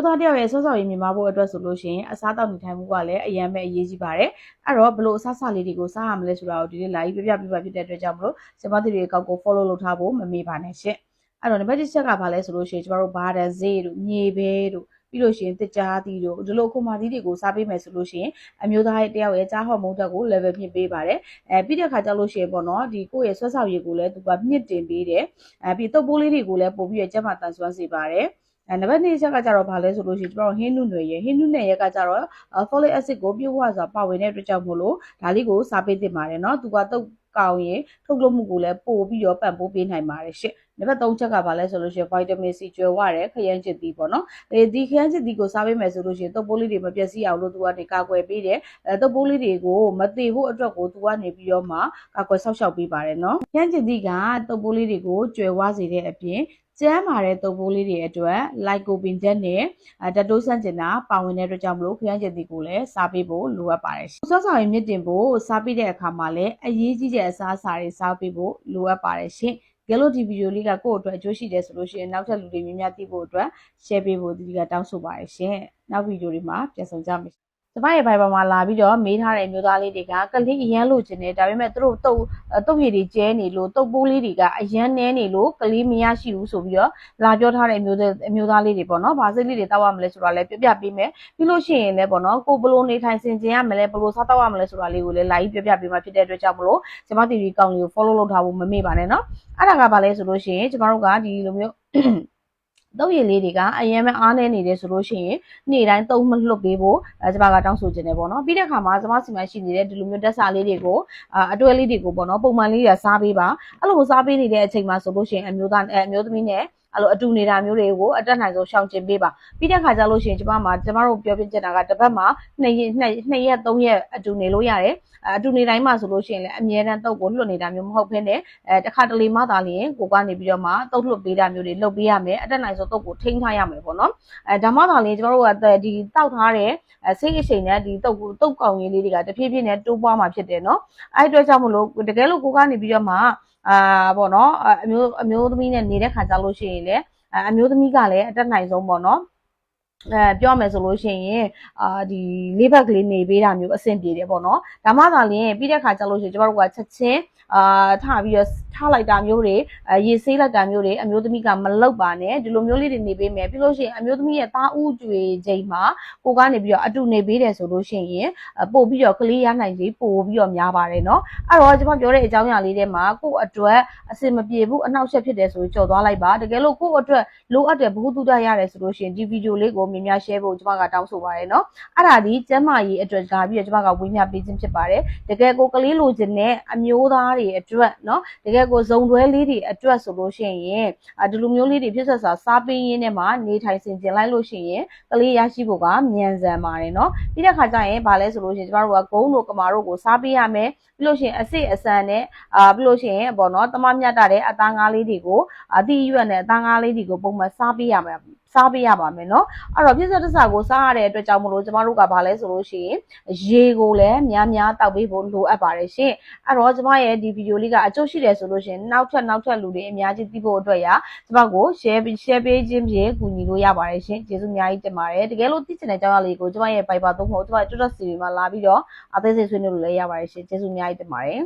မျိုးသားတယောက်ရဲ့ဆော့ဆော့ရေးမြင်မာဖို့အတွက်ဆိုလို့ရှိရင်အစားတောက်နေထိုင်မှုကလည်းအရင်ပဲအရေးကြီးပါတယ်အဲ့တော့ဘလို့အစားအစာလေးတွေကိုစားရမလဲဆိုတာကိုဒီနေ့လာပြီးပြပြပြပြဖြစ်တဲ့အတွက်ကြောင့်မလို့စမသီတွေအကောက်ကို follow လုပ်ထားဖို့မမေ့ပါနဲ့ရှင့်အဲ့တော့နံပါတ်1ချက်ကဘာလဲဆိုလို့ရှိရင်ကျမတို့ဘာဒန်ဈေးတို့မြေပဲတို့ပြီးလို့ရှိရင်တစ်ကြားသီးတို့ဒီလိုခုမာသီးတွေကိုစားပေးမယ်ဆိုလို့ရှိရင်အမျိုးသားရဲ့တယောက်ရဲ့ကြားဟော်မုန်းတက်ကို level မြင့်ပေးပါတယ်အဲပြီးတဲ့ခါကျလို့ရှိရင်ပေါ့နော်ဒီကိုယ့်ရဲ့ဆွဲဆောက်ရည်ကိုလည်းသူကမြင့်တင်ပေးတယ်အဲပြီးတုပ်ပိုးလေးတွေကိုလည်းပို့ပြီးရကျက်မှတန်ဆွမ်းစေပါတယ် အဲနံပါတ်2ချက်ကကြတော့ဘာလဲဆိုလို့ရှိရင်ကျွန်တော်ဟင်းနုနယ်ရဲ့ဟင်းနုနယ်ရဲ့ကကြတော့ folic acid ကိုပြည့်ဝစွာပါဝင်တဲ့အတွက်ကြောင့်မို့လို့ဒါလေးကိုစားပေးသင့်ပါတယ်เนาะသူကတုပ်ကောင်းရင်ထုတ်လုပ်မှုကိုလည်းပို့ပြီးတော့ပံ့ပိုးပေးနိုင်ပါတယ်ရှင့်နံပါတ်3ချက်ကဘာလဲဆိုလို့ရှိရင် vitamin C ကျွဲဝတဲ့ခရမ်းချစ်သီးပေါ့နော်အဲဒီခရမ်းချစ်သီးကိုစားပေးမယ်ဆိုလို့ရှိရင်တုပ်ပိုးလေးတွေမပျက်စီးအောင်လို့သူကနေကာကွယ်ပေးတယ်အဲတုပ်ပိုးလေးတွေကိုမသေးဖို့အတွက်ကိုသူကနေပြီးတော့မှကာကွယ်ဆောက်ရှောက်ပေးပါတယ်နော်ခရမ်းချစ်သီးကတုပ်ပိုးလေးတွေကိုကျွဲဝစေတဲ့အပြင် ကျန်းမာတဲ့တုပ်ပိုးလေးတွေအတွက်လိုက်ကိုပင်ချက်နဲ့တက်တိုးဆန့်ကျင်တာပါဝင်တဲ့အတွက်ကြောင့်မလို့ခရမ်းကျင်တီကိုလည်းစားပေးဖို့လိုအပ်ပါတယ်။ဆော့ဆော်ရင်မြင့်တင်ဖို့စားပေးတဲ့အခါမှာလည်းအရေးကြီးတဲ့အစားအစာတွေစားပေးဖို့လိုအပ်ပါတယ်ရှင်။ကဲလို့ဒီဗီဒီယိုလေးကကိုယ့်အတွက်အကျိုးရှိတယ်ဆိုလို့ရှိရင်နောက်ထပ်လူတွေများများသိဖို့အတွက် share ပေးဖို့ဒီကတောင်းဆိုပါတယ်ရှင်။နောက်ဗီဒီယိုလေးမှာပြန်ဆောင်ကြမယ်ကျ မရဲ့ဘိုင်ဘာမှာလာပြီးတော့မေးထားတဲ့မျိုးသားလေးတွေကကလေးအရန်လို့ခြင်းတယ်ဒါပေမဲ့သူတို့တုတ်တုတ်ရည်တွေကျဲနေလို့တုတ်ပိုးလေးတွေကအရန်နဲနေလို့ကလေးမရရှိဘူးဆိုပြီးတော့လာပြောထားတဲ့မျိုးသားမျိုးသားလေးတွေပေါ့နော်။ဘာစိတ်လေးတွေတောက်ရမလဲဆိုတာလည်းပြပြပေးမယ်။ပြီးလို့ရှိရင်လည်းပေါ့နော်ကိုဘလို့နေထိုင်ဆင်ခြင်ရမလဲဘလို့စားတောက်ရမလဲဆိုတာလေးကိုလည်းလာပြီးပြပြပေးမှဖြစ်တဲ့အတွက်ကြောင့်မလို့ကျမတီဗီကောင်းလေးကို follow လုပ်ထားဖို့မမေ့ပါနဲ့နော်။အဲ့ဒါကဘာလဲဆိုလို့ရှိရင်ကျမတို့ကဒီလိုမျိုး တုပ်ရည်လေးတွေကအရင်ပဲအားနေနေတယ်ဆိုလို့ရှိရင်နေ့တိုင်းတုံးမလွတ်ပေးဖို့အဲကျမကတောင်းဆိုခြင်းတယ်ပေါ့နော်ပြီးတဲ့အခါမှာကျမစီမံရှိနေတဲ့ဒီလိုမျိုးတက်စာလေးတွေကိုအအတွဲလေးတွေကိုပေါ့နော်ပုံမှန်လေးရစားပေးပါအဲ့လိုစားပေးနေတဲ့အချိန်မှာဆိုလို့ရှိရင်အမျိုးသားအမျိုးသမီးနဲ့အဲ့လိုအတူနေတာမျိုးတွေကိုအတက်နိုင်ဆုံးရှောင်ကျင်ပေးပါပြီးတဲ့ခါကျလို့ရှိရင်ကျမမှာကျမတို့ပြောပြချင်တာကတစ်ပတ်မှာ2ရက်2ရက်3ရက်အတူနေလို့ရတယ်အတူနေတိုင်းမှာဆိုလို့ရှိရင်လည်းအမြဲတမ်းတုပ်ကိုလွတ်နေတာမျိုးမဟုတ်ဘဲနဲ့အဲတစ်ခါတလေမှသာလျင်ကိုကနေပြီးတော့မှတုပ်လွတ်ပေးတာမျိုးတွေလုပ်ပေးရမယ်အတက်နိုင်ဆုံးတုပ်ကိုထိန်းထားရမယ်ပေါ့နော်အဲဒါမှသာလျင်ကျမတို့ကဒီတောက်ထားတဲ့စိတ်အချိန်နဲ့ဒီတုပ်ကိုတုပ်ကောင်ကြီးလေးတွေကတဖြည်းဖြည်းနဲ့တိုးပွားမှာဖြစ်တယ်နော်အဲအတွက်ကြောင့်မလို့တကယ်လို့ကိုကနေပြီးတော့မှအာပေါ့နော်အမျိုးအမျိုးသမီးနဲ့နေတဲ့ခါကြလို့ရှိရင်လည်းအမျိုးသမီးကလည်းအတက်နိုင်ဆုံးပေါ့နော် အဲပြောမယ်ဆိုလို့ရှိရင်အာဒီလေးဘက်ကလေးနေပေးတာမျိုးအဆင်ပြေတယ်ပေါ့နော်ဒါမှသာလျှင်ပြီးတဲ့ခါကျလို့ရှိရင်ကျမတို့ကချက်ချင်းအာထားပြီးတော့ထားလိုက်တာမျိုးတွေရေဆေးလိုက်တာမျိုးတွေအမျိုးသမီးကမလောက်ပါနဲ့ဒီလိုမျိုးလေးတွေနေပေးမယ်ပြီးလို့ရှိရင်အမျိုးသမီးရဲ့သားဥကြွေချိန်မှာကိုကနေပြီးတော့အတူနေပေးတယ်ဆိုလို့ရှိရင်ပို့ပြီးတော့ကလေးရနိုင်ကြီးပို့ပြီးတော့များပါတယ်เนาะအဲ့တော့ကျွန်မပြောတဲ့အကြောင်းအရာလေးတွေမှာကို့အတွက်အစင်မပြေဘူးအနှောက်အယှက်ဖြစ်တယ်ဆိုရင်ကြော်သွားလိုက်ပါတကယ်လို့ကို့အတွက်လိုအပ်တဲ့ဘ ഹു တုဒရတယ်ဆိုလို့ရှိရင်ဒီဗီဒီယိုလေးကို များများ share ဖို့ကျွန်မကတောင်းဆိုပါတယ်เนาะအဲ့ဒါဒီကျမ်းမာရေးအတွက်လာပြီးတော့ကျွန်မကဝေမျှပေးခြင်းဖြစ်ပါတယ်တကယ်ကိုကလေးလိုချင်တဲ့အမျိုးသားတွေအတွက်เนาะတကယ်ကိုဇုံတွဲလေးတွေအတွက်ဆိုလို့ရှိရင်ဒီလိုမျိုးလေးတွေဖြစ်ဆက်စာစားပေးရင်းနဲ့မှနေထိုင်ဆင်ကျင်လိုက်လို့ရှိရင်ကလေးရရှိဖို့ကမြန်ဆန်ပါတယ်เนาะပြီးတဲ့ခါကျရင်ဗာလဲဆိုလို့ရှိရင်ကျမတို့ကဂုံးတို့ကမာတို့ကိုစားပေးရမယ်ပြီးလို့ရှိရင်အစစ်အဆန်နဲ့အာပြီးလို့ရှိရင်ပေါ့နော်တမမြတ်တာတဲ့အသားငါးလေးတွေကိုအတိရွက်နဲ့အသားငါးလေးတွေကိုပုံမှန်စားပေးရမယ် စားပေးရပါမယ်เนาะအဲ့တော့ပြည့်စက်တစ္ဆာကိုစားရတဲ့အတွက်ကြောင့်မလို့ကျမတို့ကဘာလဲဆိုလို့ရှိရင်ရေကိုလည်းများများတောက်ပေးဖို့လိုအပ်ပါတယ်ရှင်အဲ့တော့ကျမရဲ့ဒီဗီဒီယိုလေးကအကျုပ်ရှိတယ်ဆိုလို့ရှိရင်နောက်ထပ်နောက်ထပ်လူတွေအများကြီးသိဖို့အတွက်ရာကျမကို share share ပေးခြင်းဖြင့်ကူညီလို့ရပါတယ်ရှင်ကျေးဇူးအများကြီးတင်ပါတယ်တကယ်လို့သိချင်တဲ့အကြောင်းအရာလေးကိုကျမရဲ့ Viber သုံးဖို့ကျမ Twitter series မှာလာပြီးတော့အသေးစိတ်ဆွေးနွေးလို့လည်းရပါတယ်ရှင်ကျေးဇူးအများကြီးတင်ပါတယ်